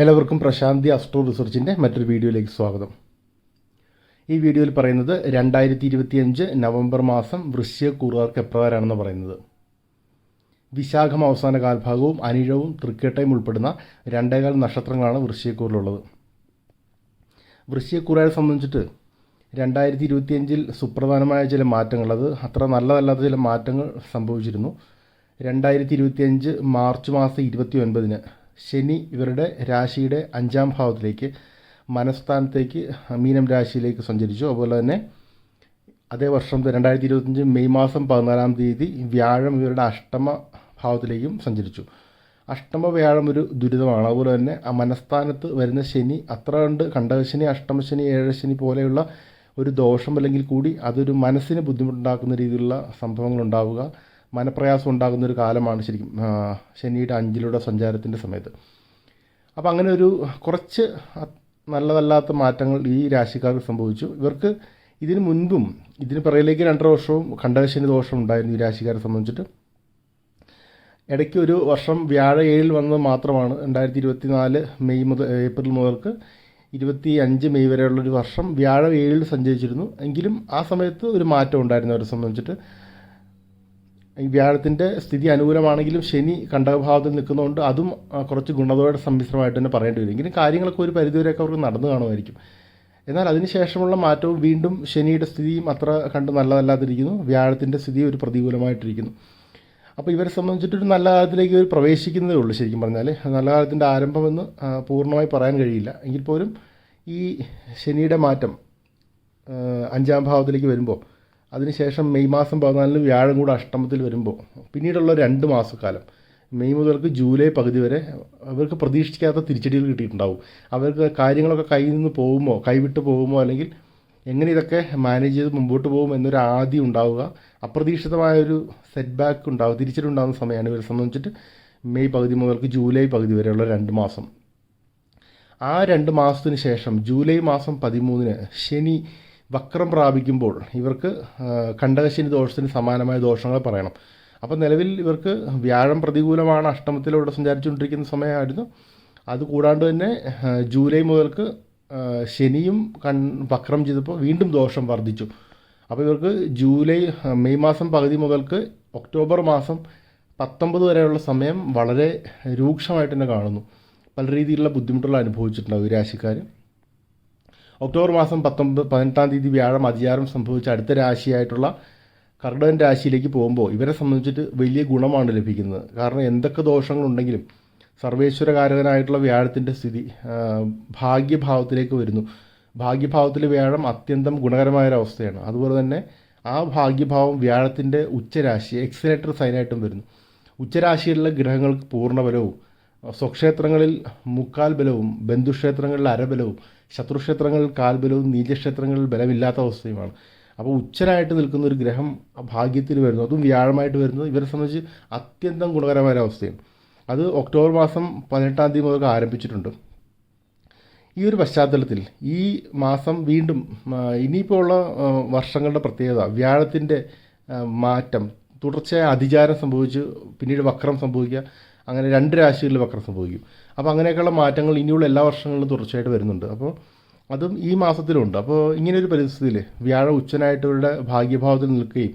എല്ലാവർക്കും പ്രശാന്തി അസ്ട്രോ റിസർച്ചിന്റെ മറ്റൊരു വീഡിയോയിലേക്ക് സ്വാഗതം. ഈ വീഡിയോയിൽ പറയുന്നത് രണ്ടായിരത്തി ഇരുപത്തിയഞ്ച് നവംബർ മാസം വൃശ്യക്കൂറുകാർക്ക് എപ്രകാരമാണെന്ന് പറയുന്നത്. വിശാഖം അവസാന കാൽഭാഗവും അനിഴവും തൃക്കേട്ടയും ഉൾപ്പെടുന്ന രണ്ടേകാൽ നക്ഷത്രങ്ങളാണ് വൃശ്യക്കൂറിലുള്ളത് വൃശ്യക്കൂറുകാരെ സംബന്ധിച്ചിട്ട് രണ്ടായിരത്തി ഇരുപത്തിയഞ്ചിൽ സുപ്രധാനമായ ചില മാറ്റങ്ങൾ അത് അത്ര നല്ലതല്ലാത്ത ചില മാറ്റങ്ങൾ സംഭവിച്ചിരുന്നു. രണ്ടായിരത്തി ഇരുപത്തിയഞ്ച് മാർച്ച് മാസം ഇരുപത്തി ഒൻപതിന് ശനി ഇവരുടെ രാശിയുടെ അഞ്ചാം ഭാവത്തിലേക്ക് മനസ്ഥാനത്തേക്ക് മീനം രാശിയിലേക്ക് സഞ്ചരിച്ചു. അതുപോലെ തന്നെ അതേ വർഷം രണ്ടായിരത്തി ഇരുപത്തഞ്ച് മെയ് മാസം പതിനാലാം തീയതി വ്യാഴം ഇവരുടെ അഷ്ടമ ഭാവത്തിലേക്കും സഞ്ചരിച്ചു. അഷ്ടമ വ്യാഴം ഒരു ദുരിതമാണ്. അതുപോലെ തന്നെ ആ മനസ്ഥാനത്ത് വരുന്ന ശനി അത്ര കണ്ട് കണ്ടകശനി അഷ്ടമശനി ഏഴശനി പോലെയുള്ള ഒരു ദോഷം അല്ലെങ്കിൽ കൂടി അതൊരു മനസ്സിന് ബുദ്ധിമുട്ടുണ്ടാക്കുന്ന രീതിയിലുള്ള സംഭവങ്ങൾ ഉണ്ടാവുക. മനപ്രയാസം ഉണ്ടാകുന്ന ഒരു കാലമാണ് ശരിക്കും ശനിയുടെ അഞ്ചിലൂടെ സഞ്ചാരത്തിന്റെ സമയത്ത്. അപ്പോൾ അങ്ങനെ ഒരു കുറച്ച് നല്ലതല്ലാത്ത മാറ്റങ്ങൾ ഈ രാശിക്കാർക്ക് സംഭവിച്ചു. ഇവർക്ക് ഇതിന് മുൻപും ഇതിന് പിറകിലേക്ക് രണ്ടര വർഷവും കണ്ടകശനി ദോഷം ഉണ്ടായിരുന്നു ഈ രാശിക്കാരെ സംബന്ധിച്ചിട്ട്. ഇടയ്ക്ക് ഒരു വർഷം വ്യാഴ ഏഴിൽ വന്നത് മാത്രമാണ്. രണ്ടായിരത്തി ഇരുപത്തി നാല് മെയ് മുതൽ ഏപ്രിൽ മുതൽക്ക് ഇരുപത്തി അഞ്ച് മെയ് വരെയുള്ളൊരു വർഷം വ്യാഴ ഏഴിൽ സഞ്ചരിച്ചിരുന്നു. എങ്കിലും ആ സമയത്ത് ഒരു മാറ്റം ഉണ്ടായിരുന്നു അവരെ സംബന്ധിച്ചിട്ട്. വ്യാഴത്തിന്റെ സ്ഥിതി അനുകൂലമാണെങ്കിലും ശനി കണ്ടകഭാവത്തിൽ നിൽക്കുന്നതുകൊണ്ട് അതും കുറച്ച് ഗുണതയുടെ സമ്മിശ്രമായിട്ട് തന്നെ പറയേണ്ടി വരും. എങ്കിലും കാര്യങ്ങളൊക്കെ ഒരു പരിധിവരെയൊക്കെ അവർക്ക് നടന്നു കാണുമായിരിക്കും. എന്നാൽ അതിനുശേഷമുള്ള മാറ്റവും വീണ്ടും ശനിയുടെ സ്ഥിതിയും അത്ര കണ്ട് നല്ലതല്ലാതിരിക്കുന്നു. വ്യാഴത്തിന്റെ സ്ഥിതി ഒരു പ്രതികൂലമായിട്ടിരിക്കുന്നു. അപ്പോൾ ഇവരെ സംബന്ധിച്ചിട്ടൊരു നല്ല കാലത്തിലേക്ക് ഇവർ പ്രവേശിക്കുന്നതേ ഉള്ളൂ ശരിക്കും പറഞ്ഞാൽ. നല്ല കാലത്തിന്റെ ആരംഭമെന്ന് പൂർണമായി പറയാൻ കഴിയില്ല. എങ്കിൽ പോലും ഈ ശനിയുടെ മാറ്റം അഞ്ചാം ഭാവത്തിലേക്ക് വരുമ്പോൾ അതിനുശേഷം മെയ് മാസം പതിനാലിന് വ്യാഴം കൂടെ അഷ്ടമത്തിൽ വരുമ്പോൾ പിന്നീടുള്ള രണ്ട് മാസക്കാലം മെയ് മുതൽക്ക് ജൂലൈ പകുതി വരെ അവർക്ക് പ്രതീക്ഷിക്കാത്ത തിരിച്ചടികൾ കിട്ടിയിട്ടുണ്ടാവും. അവർക്ക് കാര്യങ്ങളൊക്കെ കയ്യിൽ നിന്ന് പോകുമോ കൈവിട്ട് പോകുമോ അല്ലെങ്കിൽ എങ്ങനെ ഇതൊക്കെ മാനേജ് ചെയ്ത് മുമ്പോട്ട് പോകും എന്നൊരു ആദ്യം ഉണ്ടാവുക അപ്രതീക്ഷിതമായൊരു സെറ്റ് ബാക്ക് ഉണ്ടാവുക തിരിച്ചടി ഉണ്ടാകുന്ന സമയമാണ് ഇവരെ സംബന്ധിച്ചിട്ട് മെയ് പകുതി മുതൽക്ക് ജൂലൈ പകുതി വരെയുള്ള രണ്ട് മാസം. ആ രണ്ട് മാസത്തിന് ശേഷം ജൂലൈ മാസം പതിമൂന്നിന് ശനി വക്രം പ്രാപിക്കുമ്പോൾ ഇവർക്ക് കണ്ടകശനി ദോഷത്തിന് സമാനമായ ദോഷങ്ങൾ പറയണം. അപ്പോൾ നിലവിൽ ഇവർക്ക് വ്യാഴം പ്രതികൂലമാണ് അഷ്ടമത്തിലൂടെ സഞ്ചരിച്ചുകൊണ്ടിരിക്കുന്ന സമയമായിരുന്നു. അതുകൂടാണ്ട് തന്നെ ജൂലൈ മുതൽക്ക് ശനിയും കൺ വക്രം ചെയ്തപ്പോൾ വീണ്ടും ദോഷം വർദ്ധിച്ചു. അപ്പോൾ ഇവർക്ക് ജൂലൈ മെയ് മാസം പകുതി മുതൽക്ക് ഒക്ടോബർ മാസം പത്തൊമ്പത് വരെയുള്ള സമയം വളരെ രൂക്ഷമായിട്ട് തന്നെ കാണുന്നു. പല രീതിയിലുള്ള ബുദ്ധിമുട്ടുകൾ അനുഭവിച്ചിട്ടുണ്ടാവും ഈ രാശിക്കാർ ഒക്ടോബർ മാസം പത്തൊമ്പത് പതിനെട്ടാം തീയതി വ്യാഴം അധികാരം സംഭവിച്ച അടുത്ത രാശിയായിട്ടുള്ള കർഡൻ രാശിയിലേക്ക് പോകുമ്പോൾ ഇവരെ സംബന്ധിച്ചിട്ട് വലിയ ഗുണമാണ് ലഭിക്കുന്നത്. കാരണം എന്തൊക്കെ ദോഷങ്ങളുണ്ടെങ്കിലും സർവേശ്വരകാരകനായിട്ടുള്ള വ്യാഴത്തിന്റെ സ്ഥിതി ഭാഗ്യഭാവത്തിലേക്ക് വരുന്നു. ഭാഗ്യഭാവത്തിലെ വ്യാഴം അത്യന്തം ഗുണകരമായൊരവസ്ഥയാണ്. അതുപോലെ തന്നെ ആ ഭാഗ്യഭാവം വ്യാഴത്തിന്റെ ഉച്ചരാശി എക്സലേറ്റർ സൈനായിട്ടും വരുന്നു. ഉച്ചരാശിയിലുള്ള ഗ്രഹങ്ങൾക്ക് പൂർണബലവും സ്വക്ഷേത്രങ്ങളിൽ മുക്കാൽ ബലവും ബന്ധുക്ഷേത്രങ്ങളിൽ അരബലവും ശത്രുക്ഷേത്രങ്ങളിൽ കാൽബലവും നീചക്ഷേത്രങ്ങളിൽ ബലമില്ലാത്ത അവസ്ഥയുമാണ്. അപ്പോൾ ഉച്ചരായിട്ട് നിൽക്കുന്ന ഒരു ഗ്രഹം ഭാഗ്യത്തിൽ വരുന്നു. അതും വ്യാഴമായിട്ട് വരുന്നത് ഇവരെ സംബന്ധിച്ച് അത്യന്തം ഗുണകരമായ അവസ്ഥയാണ്. അത് ഒക്ടോബർ മാസം പതിനെട്ടാം തീയതി മുതൽ ആരംഭിച്ചിട്ടുണ്ട്. ഈ ഒരു പശ്ചാത്തലത്തിൽ ഈ മാസം വീണ്ടും ഇനിയിപ്പോൾ ഉള്ള വർഷങ്ങളുടെ പ്രത്യേകത വ്യാഴത്തിന്റെ മാറ്റം തുടർച്ചയായ അതിചാരം സംഭവിച്ച് പിന്നീട് വക്രം സംഭവിക്കുക അങ്ങനെ രണ്ട് രാശികളിൽ വക്രം സംഭവിക്കും. അപ്പോൾ അങ്ങനെയൊക്കെയുള്ള മാറ്റങ്ങൾ ഇനിയുള്ള എല്ലാ വർഷങ്ങളിലും തുടർച്ചയായിട്ട് വരുന്നുണ്ട്. അപ്പോൾ അതും ഈ മാസത്തിലുണ്ട്. അപ്പോൾ ഇങ്ങനെയൊരു പരിസ്ഥിതിയിൽ വ്യാഴം ഉച്ചനായിട്ടവരുടെ ഭാഗ്യഭാവത്തിൽ നിൽക്കുകയും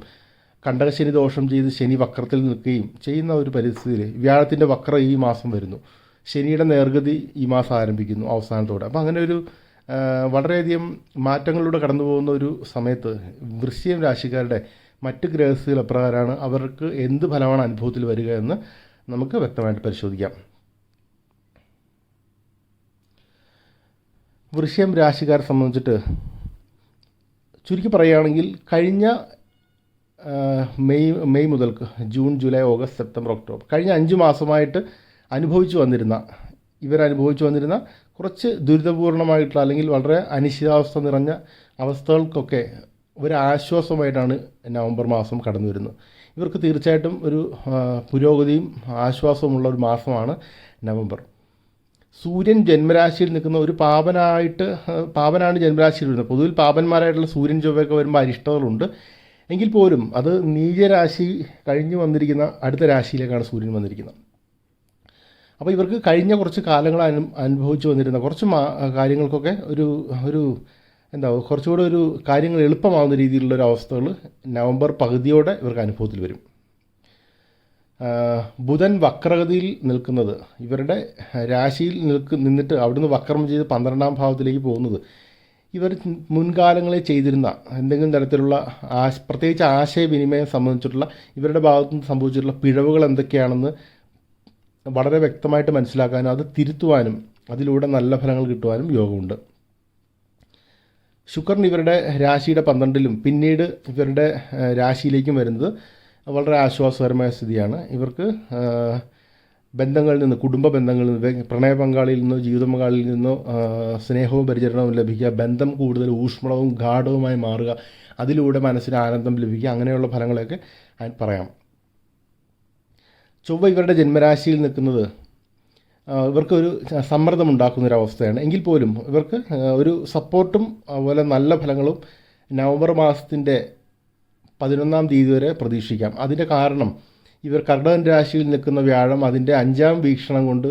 കണ്ടകശനി ദോഷം ചെയ്ത് ശനി വക്രത്തിൽ നിൽക്കുകയും ചെയ്യുന്ന ഒരു പരിസ്ഥിതിയിൽ വ്യാഴത്തിന്റെ വക്രം ഈ മാസം വരുന്നു. ശനിയുടെ നേർഗതി ഈ മാസം ആരംഭിക്കുന്നു അവസാനത്തോടെ. അപ്പോൾ അങ്ങനെ ഒരു വളരെയധികം മാറ്റങ്ങളിലൂടെ കടന്നു പോകുന്ന ഒരു സമയത്ത് വൃശ്ചികം രാശിക്കാരുടെ മറ്റ് ഗ്രഹസ്ഥികൾ എപ്രകാരമാണ്? അവർക്ക് എന്ത് ഫലമാണ് അനുഭവത്തിൽ വരിക എന്ന് നമുക്ക് വ്യക്തമായിട്ട് പരിശോധിക്കാം. വൃശ്യം രാശിക്കാരെ സംബന്ധിച്ചിട്ട് ചുരുക്കി പറയുകയാണെങ്കിൽ കഴിഞ്ഞ മെയ് മെയ് മുതൽ June July August September October കഴിഞ്ഞ അഞ്ച് മാസമായിട്ട് അനുഭവിച്ചു വന്നിരുന്ന ഇവരനുഭവിച്ചു വന്നിരുന്ന കുറച്ച് ദുരിതപൂർണമായിട്ടുള്ള അല്ലെങ്കിൽ വളരെ അനിശ്ചിതാവസ്ഥ നിറഞ്ഞ അവസ്ഥകൾക്കൊക്കെ ഒരു ആശ്വാസമായിട്ടാണ് നവംബർ മാസം കടന്നു വരുന്നത് ഇവർക്ക് തീർച്ചയായിട്ടും ഒരു പുരോഗതിയും ആശ്വാസവുമുള്ള ഒരു മാസമാണ് നവംബർ. സൂര്യൻ ജന്മരാശിയിൽ നിൽക്കുന്ന ഒരു പാപനായിട്ട് പാപനാണ് ജന്മരാശിയിൽ വരുന്നത്. പൊതുവിൽ പാപന്മാരായിട്ടുള്ള സൂര്യൻ ചൊവ്വയൊക്കെ വരുമ്പോൾ അരിഷ്ടതകളുണ്ട്. എങ്കിൽ പോലും അത് നീചരാശി കഴിഞ്ഞു വന്നിരിക്കുന്ന അടുത്ത രാശിയിലേക്കാണ് സൂര്യൻ വന്നിരിക്കുന്നത്. അപ്പോൾ ഇവർക്ക് കഴിഞ്ഞ കുറച്ച് കാലങ്ങളനു അനുഭവിച്ചു വന്നിരുന്ന കുറച്ച് കാര്യങ്ങൾക്കൊക്കെ ഒരു ഒരു എന്താ കുറച്ചുകൂടെ ഒരു കാര്യങ്ങൾ എളുപ്പമാവുന്ന രീതിയിലുള്ള ഒരു അവസ്ഥകൾ നവംബർ പകുതിയോടെ ഇവർക്ക് അനുഭവത്തിൽ വരും. ബുധൻ വക്രഗതിയിൽ നിൽക്കുന്നത് ഇവരുടെ രാശിയിൽ നിൽക്ക് നിന്നിട്ട് അവിടുന്ന് വക്രം ചെയ്ത് പന്ത്രണ്ടാം ഭാവത്തിലേക്ക് പോകുന്നത് ഇവർ മുൻകാലങ്ങളിൽ ചെയ്തിരുന്ന എന്തെങ്കിലും തരത്തിലുള്ള ആശ പ്രത്യേകിച്ച് ആശയവിനിമയം സംബന്ധിച്ചിട്ടുള്ള ഇവരുടെ ഭാഗത്തു നിന്ന് സംഭവിച്ചിട്ടുള്ള പിഴവുകൾ എന്തൊക്കെയാണെന്ന് വളരെ വ്യക്തമായിട്ട് മനസ്സിലാക്കാനും അത് തിരുത്തുവാനും അതിലൂടെ നല്ല ഫലങ്ങൾ കിട്ടുവാനും യോഗമുണ്ട്. ശുക്രൻ ഇവരുടെ രാശിയുടെ പന്ത്രണ്ടിലും പിന്നീട് ഇവരുടെ രാശിയിലേക്കും വരുന്നത് വളരെ ആശ്വാസകരമായ സ്ഥിതിയാണ്. ഇവർക്ക് ബന്ധങ്ങളിൽ നിന്ന് കുടുംബ ബന്ധങ്ങളിൽ നിന്ന് പ്രണയ പങ്കാളിയിൽ നിന്നോ ജീവിത പങ്കാളിയിൽ നിന്നോ സ്നേഹവും പരിചരണവും ലഭിക്കുക ബന്ധം കൂടുതൽ ഊഷ്മളവും ഗാഠവുമായി മാറുക അതിലൂടെ മനസ്സിന് ആനന്ദം ലഭിക്കുക അങ്ങനെയുള്ള ഫലങ്ങളൊക്കെ പറയാം. ചൊവ്വ ഇവരുടെ ജന്മരാശിയിൽ നിൽക്കുന്നത് ഇവർക്കൊരു സമ്മർദ്ദം ഉണ്ടാക്കുന്ന ഒരു അവസ്ഥയാണ് എങ്കിൽ പോലും ഇവർക്ക് ഒരു സപ്പോർട്ടും അതുപോലെ നല്ല ഫലങ്ങളും നവംബർ മാസത്തിന്റെ പതിനൊന്നാം തീയതി വരെ പ്രതീക്ഷിക്കാം. അതിന്റെ കാരണം ഇവർ കർണൻ രാശിയിൽ നിൽക്കുന്ന വ്യാഴം അതിന്റെ അഞ്ചാം വീക്ഷണം കൊണ്ട്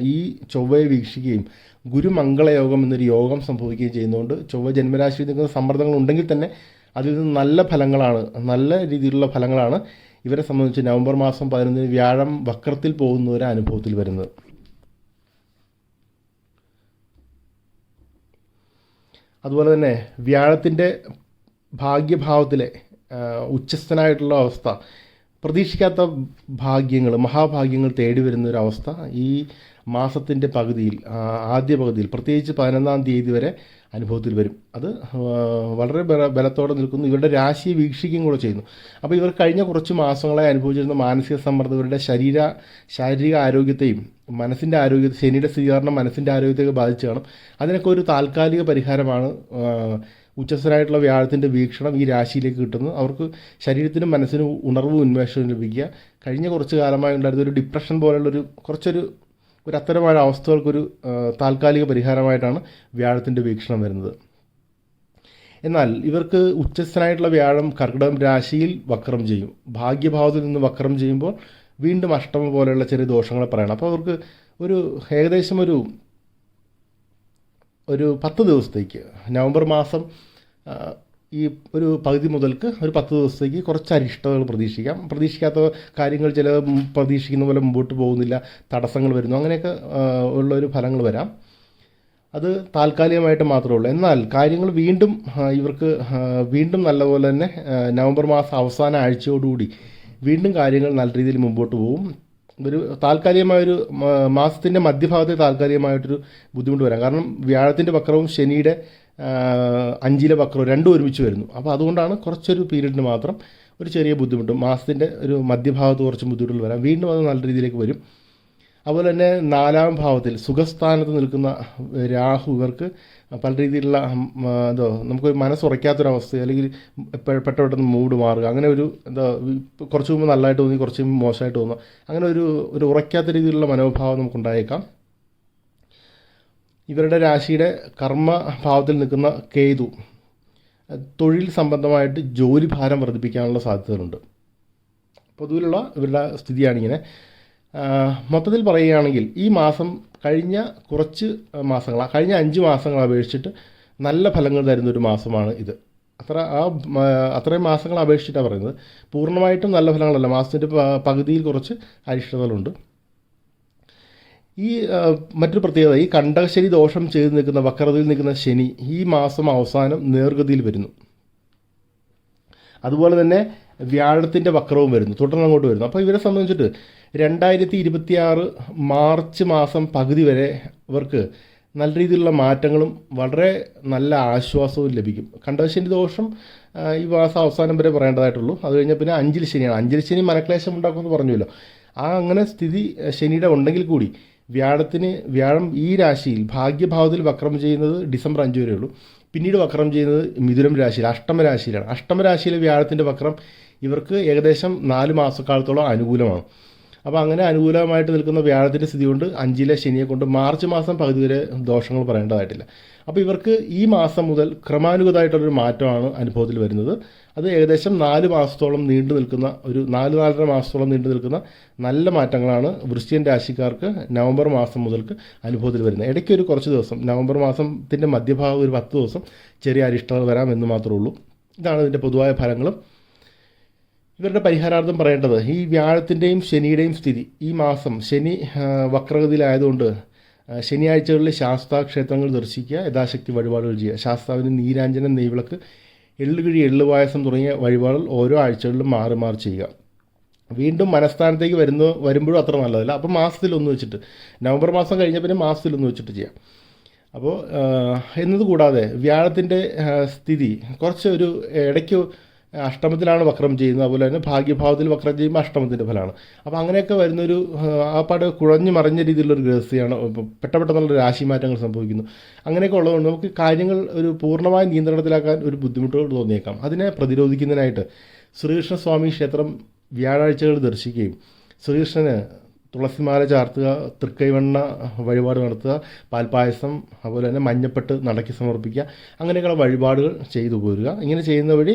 ഈ ചൊവ്വയെ വീക്ഷിക്കുകയും ഗുരുമംഗളയോഗം എന്നൊരു യോഗം സംഭവിക്കുകയും ചെയ്യുന്നതുകൊണ്ട് ചൊവ്വ ജന്മരാശിയിൽ നിൽക്കുന്ന സമ്മർദ്ദങ്ങൾ ഉണ്ടെങ്കിൽ തന്നെ അതിൽ നിന്ന് നല്ല ഫലങ്ങളാണ് നല്ല രീതിയിലുള്ള ഫലങ്ങളാണ് ഇവരെ സംബന്ധിച്ച് നവംബർ മാസം പതിനൊന്നിന് വ്യാഴം വക്രത്തിൽ പോകുന്ന ഒരു അനുഭവത്തിൽ വരുന്നത്. അതുപോലെ തന്നെ വ്യാഴത്തിന്റെ ഭാഗ്യഭാവത്തിലെ ഉച്ചസ്ഥനായിട്ടുള്ള അവസ്ഥ പ്രതീക്ഷിക്കാത്ത ഭാഗ്യങ്ങൾ മഹാഭാഗ്യങ്ങൾ തേടി വരുന്ന ഒരു അവസ്ഥ ഈ മാസത്തിന്റെ പകുതിയിൽ ആദ്യ പകുതിയിൽ പ്രത്യേകിച്ച് പതിനൊന്നാം തീയതി വരെ അനുഭവത്തിൽ വരും. അത് വളരെ ബല ബലത്തോടെ നിൽക്കുന്നു. ഇവരുടെ രാശിയെ വീക്ഷിക്കുകയും കൂടെ ചെയ്യുന്നു. അപ്പോൾ ഇവർ കഴിഞ്ഞ കുറച്ച് മാസങ്ങളായി അനുഭവിച്ചിരുന്ന മാനസിക സമ്മർദ്ദം ഇവരുടെ ശരീര ശാരീരിക ആരോഗ്യത്തെയും മനസ്സിന്റെ ആരോഗ്യത്തെ ശനിയുടെ സ്ഥിരീകരണം മനസ്സിന്റെ ആരോഗ്യത്തെയൊക്കെ ബാധിച്ചു കാണും. അതിനൊക്കെ ഒരു താൽക്കാലിക പരിഹാരമാണ് ഉച്ചസ്ഥനായിട്ടുള്ള വ്യാഴത്തിന്റെ വീക്ഷണം ഈ രാശിയിലേക്ക് കിട്ടുന്നു അവർക്ക് ശരീരത്തിനും മനസ്സിനും ഉണർവും ഉന്മേഷവും ലഭിക്കുക. കഴിഞ്ഞ കുറച്ച് കാലമായി ഉണ്ടായിരുന്ന ഒരു ഡിപ്രഷൻ പോലുള്ളൊരു കുറച്ചൊരു ഒരു അത്തരമായ അവസ്ഥകൾക്കൊരു താൽക്കാലിക പരിഹാരമായിട്ടാണ് വ്യാഴത്തിന്റെ വീക്ഷണം വരുന്നത്. എന്നാൽ ഇവർക്ക് ഉച്ചസ്ഥനായിട്ടുള്ള വ്യാഴം കർക്കിടകം രാശിയിൽ വക്രം ചെയ്യും. ഭാഗ്യഭാവത്തിൽ നിന്ന് വക്രം ചെയ്യുമ്പോൾ വീണ്ടും അഷ്ടമ പോലെയുള്ള ചെറിയ ദോഷങ്ങൾ പറയണം. അപ്പോൾ അവർക്ക് ഒരു ഏകദേശം ഒരു ഒരു പത്ത് ദിവസത്തേക്ക്. നവംബർ മാസം ഈ ഒരു പകുതി മുതൽക്ക് ഒരു പത്ത് ദിവസത്തേക്ക് കുറച്ച് അരിഷ്ടതകൾ പ്രതീക്ഷിക്കാം. പ്രതീക്ഷിക്കാത്ത കാര്യങ്ങൾ ചില പ്രതീക്ഷിക്കുന്ന പോലെ മുമ്പോട്ട് പോകുന്നില്ല. തടസ്സങ്ങൾ വരുന്നു. അങ്ങനെയൊക്കെ ഉള്ള ഒരു ഫലങ്ങൾ വരാം. അത് താൽക്കാലികമായിട്ട് മാത്രമേ ഉള്ളൂ. എന്നാൽ കാര്യങ്ങൾ വീണ്ടും ഇവർക്ക് വീണ്ടും നല്ലപോലെ തന്നെ നവംബർ മാസം അവസാന ആഴ്ചയോടുകൂടി വീണ്ടും കാര്യങ്ങൾ നല്ല രീതിയിൽ മുമ്പോട്ട് പോകും ഒരു താൽക്കാലികമായൊരു മാസത്തിന്റെ മധ്യഭാഗത്തെ താൽക്കാലികമായിട്ടൊരു ബുദ്ധിമുട്ട് വരാം. കാരണം വ്യാഴത്തിന്റെ വക്രവും ശനിയുടെ അഞ്ചിലെ വക്രവും രണ്ടും ഒരുമിച്ച് വരുന്നു. അപ്പോൾ അതുകൊണ്ടാണ് കുറച്ചൊരു പീരീഡിന് മാത്രം ഒരു ചെറിയ ബുദ്ധിമുട്ട് മാസത്തിന്റെ ഒരു മധ്യഭാഗത്ത് കുറച്ച് ബുദ്ധിമുട്ടുകൾ വരാം. വീണ്ടും അത് നല്ല രീതിയിലേക്ക് വരും. അതുപോലെ തന്നെ നാലാം ഭാവത്തിൽ സുഖസ്ഥാനത്ത് നിൽക്കുന്ന രാഹു ഇവർക്ക് പല രീതിയിലുള്ള എന്തോ നമുക്കൊരു മനസ്സുറയ്ക്കാത്തൊരവസ്ഥ അല്ലെങ്കിൽ പെട്ടെന്ന് പെട്ടെന്ന് മൂഡ് മാറുക അങ്ങനെ ഒരു എന്താ കുറച്ച് മുമ്പ് നല്ലതായിട്ട് തോന്നി കുറച്ച് മുമ്പ് മോശമായിട്ട് തോന്നുക അങ്ങനെ ഒരു ഒരു ഉറയ്ക്കാത്ത രീതിയിലുള്ള മനോഭാവം നമുക്കുണ്ടായേക്കാം. ഇവരുടെ രാശിയുടെ കർമ്മ ഭാവത്തിൽ നിൽക്കുന്ന കേതു തൊഴിൽ സംബന്ധമായിട്ട് ജോലി ഭാരം വർദ്ധിപ്പിക്കാനുള്ള സാധ്യതകളുണ്ട്. പൊതുവിലുള്ള ഇവരുടെ സ്ഥിതിയാണിങ്ങനെ മൊത്തത്തിൽ പറയുകയാണെങ്കിൽ ഈ മാസം കഴിഞ്ഞ കുറച്ച് മാസങ്ങൾ കഴിഞ്ഞ അഞ്ച് മാസങ്ങൾ അപേക്ഷിച്ചിട്ട് നല്ല ഫലങ്ങൾ തരുന്ന ഒരു മാസമാണ് ഇത്. അത്ര ആ അത്രയും മാസങ്ങൾ അപേക്ഷിച്ചിട്ടാണ് പറയുന്നത്. പൂർണമായിട്ടും നല്ല ഫലങ്ങളല്ല. മാസത്തിന്റെ പകുതിയിൽ കുറച്ച് അരിഷ്ടതകളുണ്ട്. ഈ മറ്റൊരു പ്രത്യേകത ഈ കണ്ടകശനി ദോഷം ചെയ്ത് നിൽക്കുന്ന വക്രതയിൽ നിൽക്കുന്ന ശനി ഈ മാസം അവസാനം നേർഗതിയിൽ വരുന്നു. അതുപോലെ തന്നെ വ്യാഴത്തിന്റെ വക്രവും വരുന്നു തുടർന്ന് അങ്ങോട്ട് വരുന്നു. അപ്പോൾ ഇവരെ സംബന്ധിച്ചിട്ട് രണ്ടായിരത്തി ഇരുപത്തി ആറ് മാർച്ച് മാസം പകുതി വരെ ഇവർക്ക് നല്ല രീതിയിലുള്ള മാറ്റങ്ങളും വളരെ നല്ല ആശ്വാസവും ലഭിക്കും. കണ്ടശനി ദോഷം ഈ മാസം അവസാനം വരെ പറയേണ്ടതായിട്ടുള്ളൂ. അത് കഴിഞ്ഞാൽ പിന്നെ അഞ്ചിൽ ശനിയാണ്. അഞ്ചിൽ ശനി മനക്ലേശം ഉണ്ടാക്കുമെന്ന് പറഞ്ഞുവല്ലോ. ആ അങ്ങനെ സ്ഥിതി ശനിയുടെ ഉണ്ടെങ്കിൽ കൂടി വ്യാഴത്തിന് വ്യാഴം ഈ രാശിയിൽ ഭാഗ്യഭാവത്തിൽ വക്രം ചെയ്യുന്നത് ഡിസംബർ അഞ്ച് വരെ ഉള്ളൂ. പിന്നീട് വക്രം ചെയ്യുന്നത് മിഥുനം രാശിയിൽ അഷ്ടമ രാശിയിലാണ്. അഷ്ടമ രാശിയിലെ വ്യാഴത്തിന്റെ വക്രം ഇവർക്ക് ഏകദേശം നാല് മാസക്കാലത്തോളം അനുകൂലമാണ്. അപ്പോൾ അങ്ങനെ അനുകൂലമായിട്ട് നിൽക്കുന്ന വ്യാഴത്തിന്റെ സ്ഥിതി കൊണ്ട് അഞ്ചിലെ ശനിയെ കൊണ്ട് മാർച്ച് മാസം പകുതി വരെ ദോഷങ്ങൾ പറയേണ്ടതായിട്ടില്ല. അപ്പോൾ ഇവർക്ക് ഈ മാസം മുതൽ ക്രമാനുഗതമായിട്ടുള്ളൊരു മാറ്റമാണ് അനുഭവത്തിൽ വരുന്നത്. അത് ഏകദേശം നാല് മാസത്തോളം നീണ്ടു നിൽക്കുന്ന ഒരു നാല് നാലര മാസത്തോളം നീണ്ടു നിൽക്കുന്ന നല്ല മാറ്റങ്ങളാണ് വൃശ്ചികൻ രാശിക്കാർക്ക് നവംബർ മാസം മുതൽക്ക് അനുഭവത്തിൽ വരുന്നത്. ഇടയ്ക്ക് ഒരു കുറച്ച് ദിവസം നവംബർ മാസത്തിന്റെ മധ്യഭാഗം ഒരു പത്ത് ദിവസം ചെറിയ അരിഷ്ടങ്ങൾ വരാം എന്ന് മാത്രമേ ഉള്ളൂ. ഇതാണ് ഇതിന്റെ പൊതുവായ ഫലങ്ങളും. ഇവരുടെ പരിഹാരാർത്ഥം പറയേണ്ടത് ഈ വ്യാഴത്തിന്റെയും ശനിയുടെയും സ്ഥിതി. ഈ മാസം ശനി വക്രഗതിയിലായതുകൊണ്ട് ശനിയാഴ്ചകളിൽ ശാസ്താ ക്ഷേത്രങ്ങൾ ദർശിക്കുക യഥാശക്തി വഴിപാടുകൾ ചെയ്യുക. ശാസ്താവിന് നീരാഞ്ജനം നെയ്വിളക്ക് എള്ളുകിഴി എള്ളുപായസം തുടങ്ങിയ വഴിപാടുകൾ ഓരോ ആഴ്ചകളിലും മാറി മാറി ചെയ്യുക. വീണ്ടും മനസ്ഥാനത്തേക്ക് വരുന്ന വരുമ്പോഴും അത്ര നല്ലതല്ല. അപ്പോൾ മാസത്തിലൊന്ന് വെച്ചിട്ട് നവംബർ മാസം കഴിഞ്ഞ പിന്നെ മാസത്തിലൊന്ന് വെച്ചിട്ട് ചെയ്യാം. അപ്പോൾ എന്നതുകൂടാതെ വ്യാഴത്തിന്റെ സ്ഥിതി കുറച്ച് ഒരു ഇടയ്ക്ക് അഷ്ടമത്തിലാണ് വക്രം ചെയ്യുന്നത്. അതുപോലെ തന്നെ ഭാഗ്യഭാവത്തിൽ വക്രം ചെയ്യുമ്പോൾ അഷ്ടമത്തിന്റെ ഫലമാണ്. അപ്പോൾ അങ്ങനെയൊക്കെ വരുന്നൊരു ആ, ആ പാട് കുഴഞ്ഞു മറിഞ്ഞ രീതിയിലുള്ളൊരു ഗ്രഹസ്ഥയാണ് പെട്ടെന്നുള്ള രാശി മാറ്റങ്ങൾ സംഭവിക്കുന്നു. അങ്ങനെയൊക്കെ ഉള്ളതുകൊണ്ട് നമുക്ക് കാര്യങ്ങൾ ഒരു പൂർണമായ നിയന്ത്രണത്തിലാക്കാൻ ഒരു ബുദ്ധിമുട്ടുകൾ തോന്നിയേക്കാം. അതിനെ പ്രതിരോധിക്കുന്നതിനായിട്ട് ശ്രീകൃഷ്ണസ്വാമി ക്ഷേത്രം വ്യാഴാഴ്ചകൾ ദർശിക്കുകയും ശ്രീകൃഷ്ണന് തുളസിമാല ചാർത്തുക തൃക്കൈവണ്ണ വഴിപാട് നടത്തുക പാൽപ്പായസം അതുപോലെ തന്നെ മഞ്ഞപ്പെട്ട് നടക്കി സമർപ്പിക്കുക അങ്ങനെയൊക്കെയുള്ള വഴിപാടുകൾ ചെയ്തു പോരുക. ഇങ്ങനെ ചെയ്യുന്ന വഴി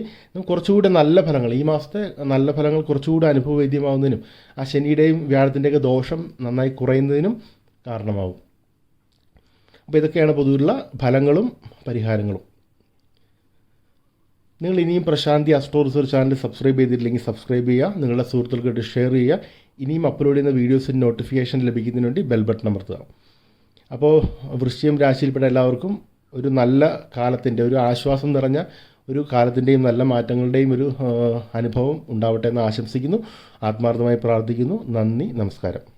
കുറച്ചുകൂടി നല്ല ഫലങ്ങൾ ഈ മാസത്തെ നല്ല ഫലങ്ങൾ കുറച്ചുകൂടി അനുഭവവേദ്യമാവുന്നതിനും ആ ശനിയുടെയും വ്യാഴത്തിന്റെയൊക്കെ ദോഷം നന്നായി കുറയുന്നതിനും കാരണമാവും. അപ്പോൾ ഇതൊക്കെയാണ് പൊതുവിലുള്ള ഫലങ്ങളും പരിഹാരങ്ങളും. നിങ്ങൾ ഇനിയും Prashanti astro research channel subscribe ചെയ്തിട്ടില്ലെങ്കിൽ സബ്സ്ക്രൈബ് ചെയ്യുക നിങ്ങളുടെ സുഹൃത്തുക്കൾക്ക് ഷെയർ ചെയ്യുക. ഇനിയും അപ്ലോഡ് ചെയ്യുന്ന വീഡിയോസിന് നോട്ടിഫിക്കേഷൻ ലഭിക്കുന്നതിന് വേണ്ടി ബെൽ ബട്ടൺ അമർത്തുക. അപ്പോൾ വൃശ്ചികം രാശിയിൽപ്പെട്ട എല്ലാവർക്കും ഒരു നല്ല കാലത്തിന്റെ ഒരു ആശ്വാസം നിറഞ്ഞ ഒരു കാലത്തിന്റെയും നല്ല മാറ്റങ്ങളുടെയും ഒരു അനുഭവം ഉണ്ടാവട്ടെ എന്ന് ആശംസിക്കുന്നു. ആത്മാർത്ഥമായി പ്രാർത്ഥിക്കുന്നു. നന്ദി. നമസ്കാരം.